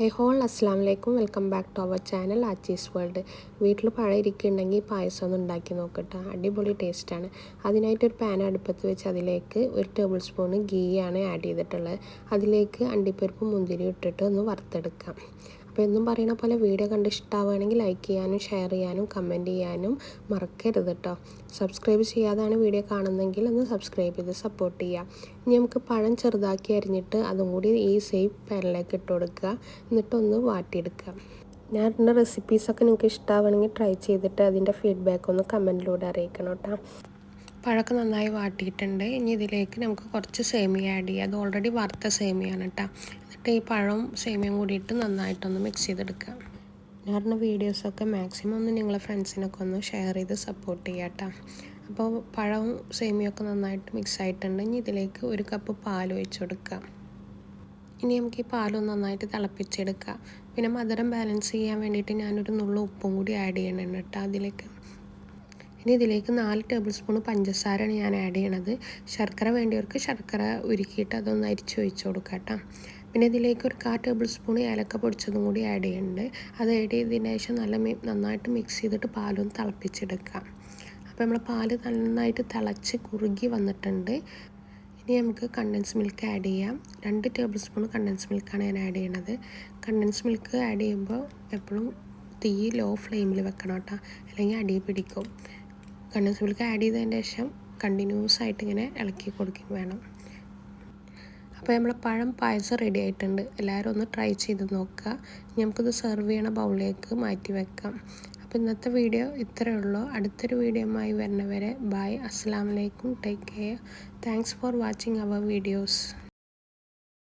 High all അസ്സാം വലൈക്കും welcome back to our channel Aachi's world. വീട്ടിൽ പഴം ഇരിക്കുന്നുണ്ടെങ്കിൽ പായസം ഒന്ന് ഉണ്ടാക്കി നോക്കട്ടെ. അടിപൊളി ടേസ്റ്റാണ്. അതിനായിട്ടൊരു പാൻ അടുപ്പത്ത് വെച്ച് അതിലേക്ക് ഒരു ടേബിൾ സ്പൂൺ ഗീയാണ് ആഡ് ചെയ്തിട്ടുള്ളത്. അതിലേക്ക് അണ്ടിപ്പരിപ്പ് മുന്തിരി ഇട്ടിട്ട് ഒന്ന് വറുത്തെടുക്കാം. അപ്പോൾ എന്നും പറയുന്ന പോലെ വീഡിയോ കണ്ട് ഇഷ്ടമാവുകയാണെങ്കിൽ ലൈക്ക് ചെയ്യാനും ഷെയർ ചെയ്യാനും കമന്റ് ചെയ്യാനും മറക്കരുത് കേട്ടോ. സബ്സ്ക്രൈബ് ചെയ്യാതാണ് വീഡിയോ കാണുന്നതെങ്കിൽ ഒന്ന് സബ്സ്ക്രൈബ് ചെയ്ത് സപ്പോർട്ട് ചെയ്യുക. ഇനി നമുക്ക് പഴം ചെറുതാക്കി അരിഞ്ഞിട്ട് അതും കൂടി ഈ സെയിം പാനിലേക്ക് ഇട്ട് കൊടുക്കുക. എന്നിട്ടൊന്ന് വാട്ടിയെടുക്കുക. ഞാൻ റെസിപ്പീസൊക്കെ നിങ്ങൾക്ക് ഇഷ്ടമാവുകയാണെങ്കിൽ ട്രൈ ചെയ്തിട്ട് അതിന്റെ ഫീഡ്ബാക്ക് ഒന്ന് കമന്റിലൂടെ അറിയിക്കണം കേട്ടോ. പഴമൊക്കെ നന്നായി വാട്ടിയിട്ടുണ്ട്. ഇനി ഇതിലേക്ക് നമുക്ക് കുറച്ച് സേമിയ ആഡ് ചെയ്യാം. അത് ഓൾറെഡി വറുത്ത സേമിയാണ് കേട്ടോ എന്നിട്ട് ഈ പഴവും സേമിയയും കൂടിയിട്ട് നന്നായിട്ടൊന്ന് മിക്സ് ചെയ്തെടുക്കുക ഞാൻ പറഞ്ഞ വീഡിയോസൊക്കെ മാക്സിമം ഒന്ന് നിങ്ങളെ ഫ്രണ്ട്സിനൊക്കെ ഒന്ന് ഷെയർ ചെയ്ത് സപ്പോർട്ട് ചെയ്യാം കേട്ടോ അപ്പോൾ പഴവും സേമിയൊക്കെ നന്നായിട്ട് മിക്സ് ആയിട്ടുണ്ട്. ഇനി ഇതിലേക്ക് ഒരു കപ്പ് പാൽ ഒഴിച്ച് കൊടുക്കുക ഇനി നമുക്ക് ഈ പാലൊന്ന് നന്നായിട്ട് തിളപ്പിച്ചെടുക്കുക പിന്നെ മധുരം ബാലൻസ് ചെയ്യാൻ വേണ്ടിയിട്ട് ഞാനൊരു നുള്ളു ഉപ്പും കൂടി ആഡ് ചെയ്യണം കേട്ടോ അതിലേക്ക്. ഇനി ഇതിലേക്ക് നാല് ടേബിൾ സ്പൂൺ പഞ്ചസാരയാണ് ഞാൻ ആഡ് ചെയ്യണത്. ശർക്കര വേണ്ടിയവർക്ക് ശർക്കര ഉരുക്കിയിട്ട് അതൊന്ന് അരിച്ച് ഒഴിച്ച് കൊടുക്കാം കേട്ടോ. പിന്നെ ഇതിലേക്ക് ഒരു കാ ടേബിൾ സ്പൂൺ ഏലക്ക പൊടിച്ചതും കൂടി ആഡ് ചെയ്യുന്നുണ്ട്. അത് ആഡ് ചെയ്തതിന് ശേഷം നല്ല നന്നായിട്ട് മിക്സ് ചെയ്തിട്ട് പാലൊന്ന് തിളപ്പിച്ചെടുക്കാം. അപ്പോൾ നമ്മൾ പാൽ നന്നായിട്ട് തിളച്ച് കുറുകി വന്നിട്ടുണ്ട്. ഇനി നമുക്ക് കണ്ടൻസ് മിൽക്ക് ആഡ് ചെയ്യാം. രണ്ട് ടേബിൾ സ്പൂൺ കണ്ടൻസ് മിൽക്കാണ് ഞാൻ ആഡ് ചെയ്യണത്. കണ്ടൻസ് മിൽക്ക് ആഡ് ചെയ്യുമ്പോൾ എപ്പോഴും തീ ലോ ഫ്ലെയിമിൽ വെക്കണം കേട്ടോ. അല്ലെങ്കിൽ അടി പിടിക്കും. കണ്ടൻസ് മിൽക്ക് ആഡ് ചെയ്തതിന് ശേഷം കണ്ടിന്യൂസ് ആയിട്ട് ഇങ്ങനെ ഇളക്കി കൊടുക്കുകയും വേണം. അപ്പോൾ നമ്മൾ പഴം പായസം റെഡി ആയിട്ടുണ്ട്. എല്ലാവരും ഒന്ന് ട്രൈ ചെയ്ത് നോക്കുക. നമുക്കിത് സെർവ് ചെയ്യണ ബൗളിലേക്ക് മാറ്റി വെക്കാം. അപ്പോൾ ഇന്നത്തെ വീഡിയോ ഇത്രയേ ഉള്ളൂ. അടുത്തൊരു വീഡിയോയുമായി വരുന്നവരെ ബൈ അസ്സാം വലൈക്കും take care thanks for watching our videos